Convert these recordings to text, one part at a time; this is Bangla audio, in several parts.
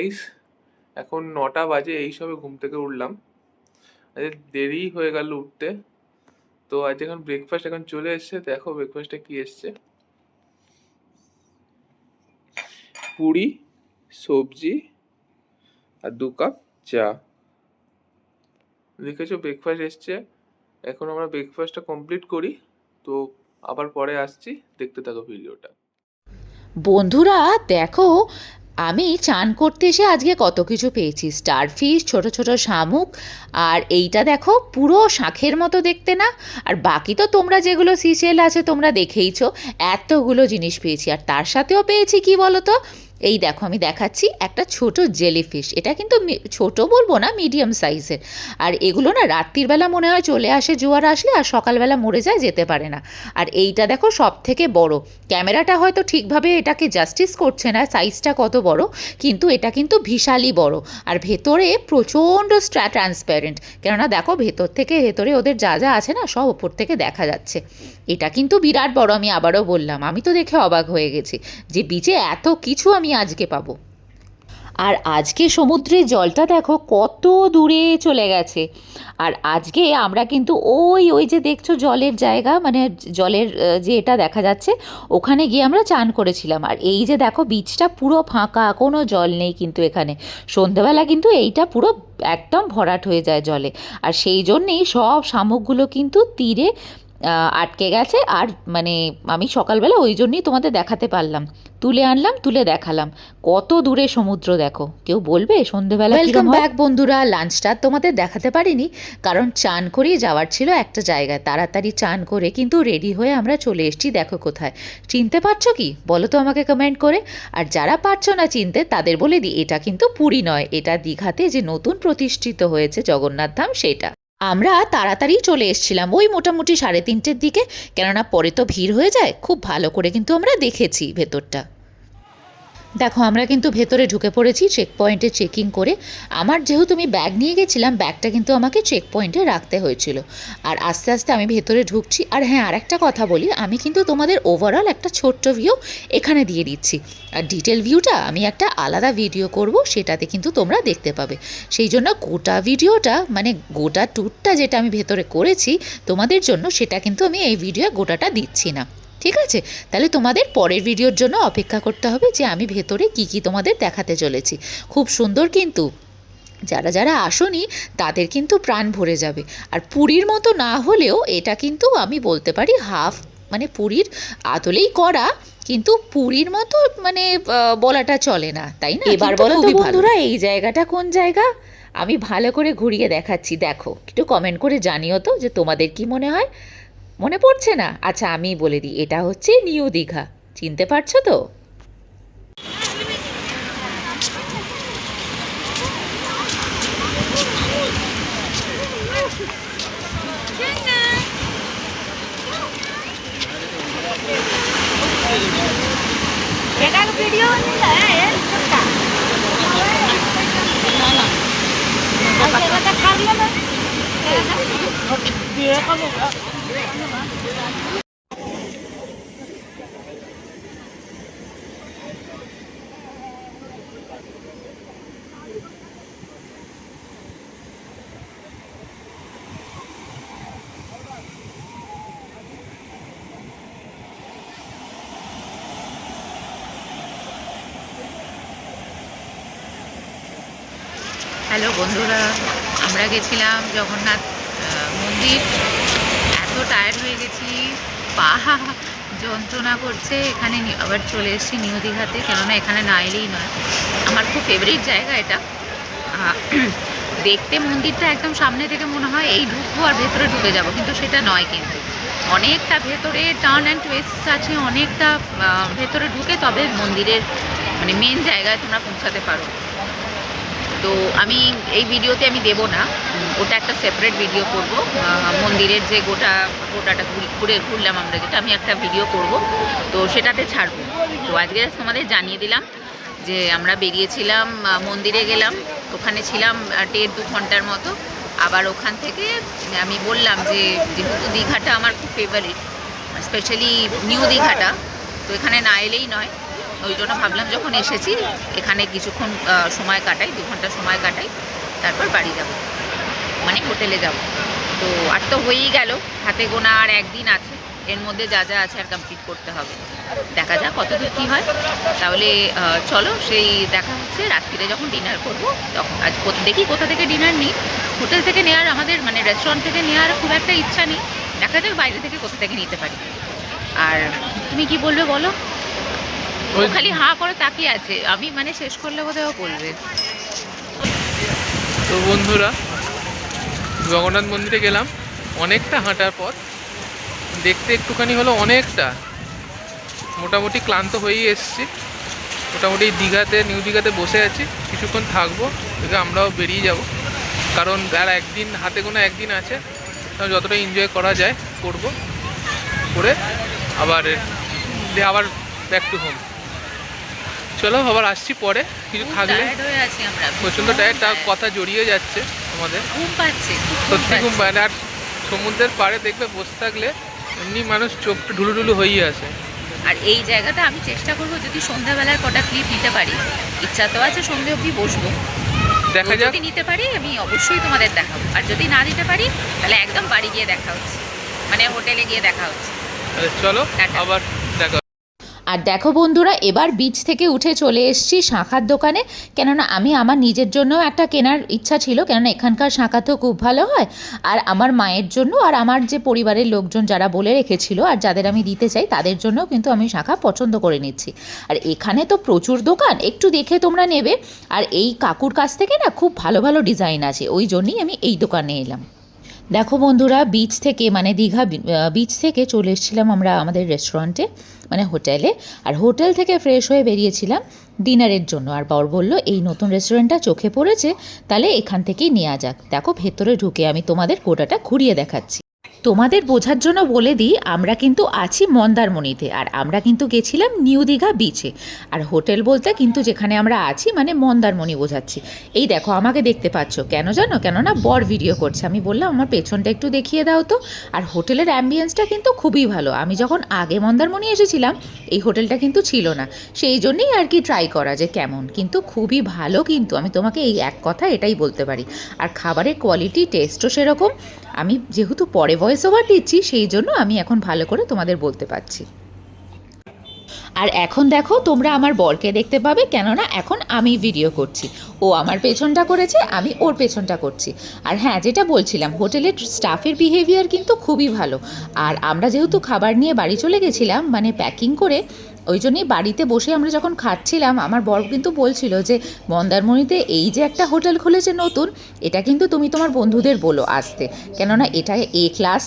গাইস এখন নটা বাজে, এই সবে ঘুম থেকে উঠলাম। আজ দেরি হয়ে গেল উঠতে। তো আজ এখন ব্রেকফাস্ট এখন চলে এসছে, দেখো ব্রেকফাস্টে কি এসছে। পুরি, সবজি আর দু কাপ চা। দেখেছ ব্রেকফাস্ট এসছে। এখন আমরা ব্রেকফাস্টটা কমপ্লিট করি। তো আবার পরে আসছি, দেখতে থাকো ভিডিওটা বন্ধুরা, দেখো আমি চান করতে এসে আজকে কত কিছু পেয়েছি। স্টারফিশ ছোট ছোট শামুক, আর এইটা দেখো, পুরো শাঁখের মতো দেখতে না? আর বাকি তো তোমরা যেগুলো সিসেল আছে তোমরা দেখেইছো, এতগুলো জিনিস পেয়েছি। আর তার সাথেও পেয়েছি কি বলো তো এই দেখো, আমি দেখাচ্ছি একটা ছোট জেলিফিশ এটা কিন্তু ছোট বলব না মিডিয়াম সাইজের আর এগুলো না রাত্রির বেলা মনে হয় চলে আসে, জোয়ার আসলে, আর সকালবেলা মরে যায়, যেতে পারে না। আর এইটা দেখো সব থেকে বড়। ক্যামেরাটা হয়তো ঠিকভাবে এটাকে জাস্টিস করছে না সাইজটা কত বড়, কিন্তু এটা কিন্তু বিশালই বড়। আর ভেতরে প্রচণ্ড স্ট্রা ট্রান্সপ্যারেন্ট কেননা দেখো, ভেতর থেকে ভেতরে ওদের যা যা আছে না, সব ওপর থেকে দেখা যাচ্ছে। এটা কিন্তু বিরাট বড়, আমি আবারও বললাম। আমি তো দেখে অবাক হয়ে গেছি যে বিচে এত কিছু আমি আজকে পাবো। আর আজকে সমুদ্রের জলটা দেখো কত দূরে চলে গেছে। আর আজকে আমরা কিন্তু ওই ওই যে দেখছ জলের জায়গা মানে জলের যে এটা দেখা যাচ্ছে, ওখানে গিয়ে আমরা চান করেছিলাম। আর এই যে দেখো বিচটা পুরো ফাঁকা, কোনো জল নেই কিন্তু এখানে। সন্ধেবেলা কিন্তু এইটা পুরো একদম ভরাট হয়ে যায় জলে। আর সেই জন্যেই সব শামুকগুলো কিন্তু তীরে আটকে গেছে আর মানে আমি সকালবেলা ওই জন্যই তোমাদের দেখাতে পারলাম। তুলে আনলাম তুলে দেখালাম। কত দূরে সমুদ্র দেখো। কেউ বলবে সন্ধেবেলা ওয়েলকাম ব্যাক বন্ধুরা লাঞ্চটা তোমাদের দেখাতে পারিনি কারণ চান করেই যাওয়ার ছিল একটা জায়গায়। তাড়াতাড়ি চান করে কিন্তু রেডি হয়ে আমরা চলে এসেছি দেখো কোথায়। চিনতে পারছ কি? বলো তো আমাকে কমেন্ট করে। আর যারা পারছ না চিনতে তাদের বলে দিই এটা কিন্তু পুরী নয়। এটা দীঘাতে যে নতুন প্রতিষ্ঠিত হয়েছে জগন্নাথ ধাম সেটা। আমরা তাড়াতাড়ি চলে এসছিলাম। ওই মোটামুটি সাড়ে তিনটের দিকে। কেননা পরে তো ভিড় হয়ে যায়। খুব ভালো করে কিন্তু আমরা দেখেছি ভেতরটা। দেখো, আমরা কিন্তু ভেতরে ঢুকে পড়েছি চেক পয়েন্টে চেকিং করে। আমার যেহেতু আমি ব্যাগ নিয়ে গেছিলাম ব্যাগটা কিন্তু আমাকে চেক পয়েন্টে রাখতে হয়েছিল। আর আস্তে আস্তে আমি ভেতরে ঢুকছি। আর হ্যাঁ আর একটা কথা বলি, আমি কিন্তু তোমাদের ওভারঅল একটা ছোট্ট ভিউ এখানে দিয়ে দিচ্ছি। আর ডিটেল ভিউটা আমি একটা আলাদা ভিডিও করব, সেটাতে কিন্তু তোমরা দেখতে পাবে। সেই জন্য গোটা ভিডিওটা মানে গোটা ট্যুরটা যেটা আমি ভেতরে করেছি, তোমাদের জন্য সেটা কিন্তু আমি এই ভিডিও গোটাটা দিচ্ছি না। ঠিক আছে? তাহলে তোমাদের পরের ভিডিওর জন্য অপেক্ষা করতে হবে যে আমি ভেতরে কি কি তোমাদের দেখাতে চলেছি। খুব সুন্দর কিন্তু। যারা যারা আসনি তাদের কিন্তু প্রাণ ভরে যাবে। আর পুরীর মতো না হলেও এটা কিন্তু আমি বলতে পারি হাফ মানে পুরীর আদলেই করা কিন্তু পুরীর মতো মানে বলাটা চলে না তাই না? এবার বলো তো বন্ধুরা এই জায়গাটা কোন জায়গা? আমি ভালো করে ঘুরিয়ে দেখাচ্ছি দেখো। একটু কমেন্ট করে জানিও তো যে তোমাদের কি মনে হয়। মনে পড়ছে না। আচ্ছা আমি বলে দিই, এটা হচ্ছে নিউ দীঘা। চিনতে পারছ তো? ভিডিও হ্যালো বন্ধুরা আমরা গেছিলাম জগন্নাথ মন্দির। এত টায়ার্ড হয়ে গেছি। পা যন্ত্রণা করছে। এখানে আবার চলে এসেছি নিউ দীঘাতে, কেননা এখানে না এলেই নয়। আমার খুব ফেভারিট জায়গা এটা। দেখতে মন্দিরটা একদম সামনে থেকে মনে হয় এই ঢুকবো আর ভেতরে ঢুকে যাব, কিন্তু সেটা নয় কিন্তু। অনেকটা ভেতরে টার্ন অ্যান্ড টুয়েস্ট আছে, অনেকটা ভেতরে ঢুকে তবে মন্দিরের মানে মেন জায়গায় তোমরা পৌঁছাতে পারো। তো আমি এই ভিডিওতে আমি দেব না। ওটা একটা সেপারেট ভিডিও করব। মন্দিরের যে গোটা গোটাটা ঘুরি- ঘুরে ঘুরলাম আমরা যেটা, আমি একটা ভিডিও করব। তো সেটাতে ছাড়বো। তো আজকে তোমাদের জানিয়ে দিলাম যে আমরা বেরিয়েছিলাম মন্দিরে গেলাম। ওখানে ছিলাম দেড় দু ঘণ্টার মতো। আবার ওখান থেকে আমি বললাম যে যেহেতু দীঘাটা আমার খুব ফেভারিট স্পেশালি নিউ দীঘাটা, তো এখানে না এলেই নয়। ওই জন্য ভাবলাম যখন এসেছি, এখানে কিছুক্ষণ সময় কাটাই, দু ঘণ্টা সময় কাটাই, তারপর বাড়ি যাব। মানে হোটেলে যাব। তো আর তো হয়েই গেল, হাতে গোনা আর একদিন আছে, এর মধ্যে যা যা আছে আর কমপ্লিট করতে হবে। দেখা যাক কতদূর কী হয়। তাহলে চলো সেই দেখা হচ্ছে, রাত্রিরে যখন ডিনার করব, তখন আজ দেখি কোথা থেকে ডিনার নিই। হোটেল থেকে নেওয়ার আমাদের মানে রেস্টুরেন্ট থেকে নেওয়ার খুব একটা ইচ্ছা নেই। দেখা যাক বাইরে থেকে কোথা থেকে নিতে পারি। আর তুমি কি বলবে বলো? ও খালি হাঁ করে তাকিয়ে আছে। আমি মানে শেষ করলে বোধহয় ও বলবে। তো বন্ধুরা, জগন্নাথ মন্দিরে গেলাম। অনেকটা হাঁটার পথ। দেখতে একটুখানি হলো অনেকটা। মোটামুটি ক্লান্ত হয়েই এসছি। মোটামুটি দীঘাতে, নিউ দীঘাতে বসে আছি। কিছুক্ষণ থাকব থেকে আমরাও বেরিয়ে যাব। কারণ আর একদিন, হাতে কোনো একদিন আছে। যতটা এনজয় করা যায়, করব। করে আবার আবার ব্যাক টু হোম চলো আবার আসছি পরে। কিছু থাকলে প্রচণ্ড তার কথা জড়িয়ে যাচ্ছে আমাদের। ঘুম পাচ্ছে সত্যি ঘুম পায় না আর সমুদ্রের পাড়ে দেখবে বসে থাকলে এমনি মানুষ চোখ ঢুলু ঢুলু হয়েই আসে। আর এই জায়গাটা আমি চেষ্টা করব যদি সন্ধ্যাবেলার কটা ক্লিপ নিতে পারি। ইচ্ছা তো আছে সন্ধে অবধি বসবো। দেখা যাক। যদি নিতে পারি আমি অবশ্যই তোমাদের দেখাবো। আর যদি না দিতে পারি তাহলে একদম বাড়ি গিয়ে দেখা হচ্ছে। মানে হোটেলে গিয়ে দেখা হচ্ছে। চলো। আবার আর দেখো বন্ধুরা, এবার বিচ থেকে উঠে চলে এসেছি শাঁখার দোকানে। কেননা আমি আমার নিজের জন্য একটা কেনার ইচ্ছা ছিল, কেননা এখানকার শাঁখা তো খুব ভালো হয়। আর আমার মায়ের জন্য আর আমার যে পরিবারের লোকজন যারা বলে রেখেছিল আর যাদের আমি দিতে চাই, তাদের জন্যও কিন্তু আমি শাঁখা পছন্দ করে নিচ্ছি। আর এখানে তো প্রচুর দোকান, একটু দেখে তোমরা নেবে। আর এই কাকুর কাছ থেকে না খুব ভালো ভালো ডিজাইন আছে, ওই জন্যই আমি এই দোকানে এলাম। দেখো বন্ধুরা বিচ থেকে মানে দীঘা বিচ থেকে চলে এসেছিলাম আমরা আমাদের রেস্টুরেন্টে মানে হোটেলে আর হোটেল থেকে ফ্রেশ হয়ে বেরিয়েছিলাম ডিনারের জন্য। আর বর বলল, এই নতুন রেস্টুরেন্টটা চোখে পড়েছে, তাহলে এখান থেকেই নেওয়া যাক। দেখো ভেতরে ঢুকে আমি তোমাদের কোটাটা ঘুরিয়ে দেখাচ্ছি। তোমাদের বোঝার জন্য বলে দিই, আমরা কিন্তু আছি মন্দারমণিতে, আর আমরা কিন্তু গেছিলাম নিউ দীঘা বিচে আর হোটেল বলতে কিন্তু যেখানে আমরা আছি মানে মন্দারমণি বোঝাচ্ছি। এই দেখো, আমাকে দেখতে পাচ্ছ। কেন জানো? কেননা বর ভিডিও করছে। আমি বললাম, আমার পেছনটা একটু দেখিয়ে দাও তো। আর হোটেলের অ্যাম্বিয়েন্সটা কিন্তু খুবই ভালো। আমি যখন আগে মন্দারমণি এসেছিলাম, এই হোটেলটা কিন্তু ছিল না। সেই জন্যেই আর কি ট্রাই করা যে কেমন। কিন্তু খুবই ভালো কিন্তু, আমি তোমাকে এই এক কথা এটাই বলতে পারি। আর খাবারের কোয়ালিটি টেস্টও সেরকম। আমি যেহেতু পরে ভয়েস ওভার দিচ্ছি, সেই জন্য আমি এখন ভালো করে তোমাদের বলতে পারছি। আর এখন দেখো, তোমরা আমার বরকে দেখতে পাবে, কেননা এখন আমি ভিডিও করছি। ও আমার পেছনটা করেছে, আমি ওর পেছনটা করছি। আর হ্যাঁ যেটা বলছিলাম হোটেলের স্টাফের বিহেভিয়ার কিন্তু খুবই ভালো। আর আমরা যেহেতু খাবার নিয়ে বাড়ি চলে গেছিলাম মানে প্যাকিং করে ওই জন্যই বাড়িতে বসে আমরা যখন খাচ্ছিলাম আমার বর কিন্তু বলছিল যে মন্দারমণিতে এই যে একটা হোটেল খুলেছে নতুন এটা কিন্তু তুমি তোমার বন্ধুদের বলো আসতে। কেননা এটা এ ক্লাস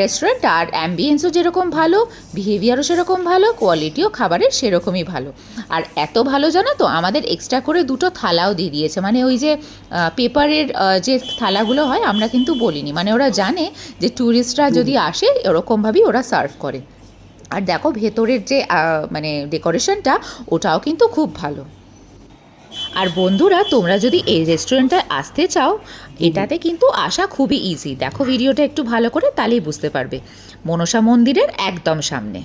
রেস্টুরেন্ট আর অ্যাম্বিয়েন্সও যেরকম ভালো বিহেভিয়ারও সেরকম ভালো কোয়ালিটিও খাবারের সেরকমই ভালো। আর এত ভালো জানো তো আমাদের এক্সট্রা করে দুটো থালাও দিয়ে দিয়েছে। মানে ওই যে পেপারের যে থালাগুলো হয় আমরা কিন্তু বলিনি। মানে ওরা জানে যে ট্যুরিস্টরা যদি আসে এরকমভাবেই ওরা সার্ভ করে। আর দেখো ভেতরের যে মানে ডেকোরেশনটা, ওটাও কিন্তু খুব ভালো। আর বন্ধুরা, তোমরা যদি এই রেস্টুরেন্টটায় আসতে চাও, এটাতে কিন্তু আসা খুবই ইজি দেখো ভিডিওটা একটু ভালো করে তাহলেই বুঝতে পারবে। মনসা মন্দিরের একদম সামনে।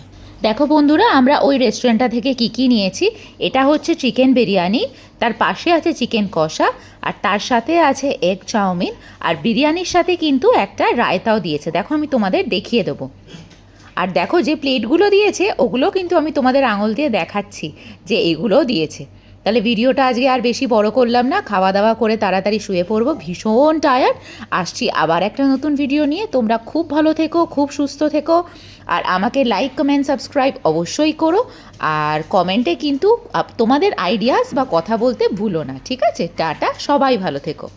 দেখো বন্ধুরা, আমরা ওই রেস্টুরেন্টটা থেকে কি কি নিয়েছি? এটা হচ্ছে চিকেন বিরিয়ানি, তার পাশে আছে চিকেন কষা, আর তার সাথে আছে এগ চাউমিন, আর বিরিয়ানির সাথে কিন্তু একটা রায়তাও দিয়েছে। দেখো আমি তোমাদের দেখিয়ে দেবো। আর দেখো যে প্লেটগুলো দিয়েছে, ওগুলো কিন্তু আমি তোমাদের আঙুল দিয়ে দেখাচ্ছি যে এগুলোও দিয়েছে। তাহলে ভিডিওটা আজকে আর বেশি বড় করলাম না খাওয়া দাওয়া করে তাড়াতাড়ি শুয়ে পড়ব, ভীষণ টায়ার্ড আসছি আবার একটা নতুন ভিডিও নিয়ে। তোমরা খুব ভালো থেকো, খুব সুস্থ থেকো। আর আমাকে লাইক কমেন্ট সাবস্ক্রাইব অবশ্যই করো। আর কমেন্টে কিন্তু তোমাদের আইডিয়াস বা কথা বলতে ভুলো না, ঠিক আছে? টাটা, সবাই ভালো থেকো।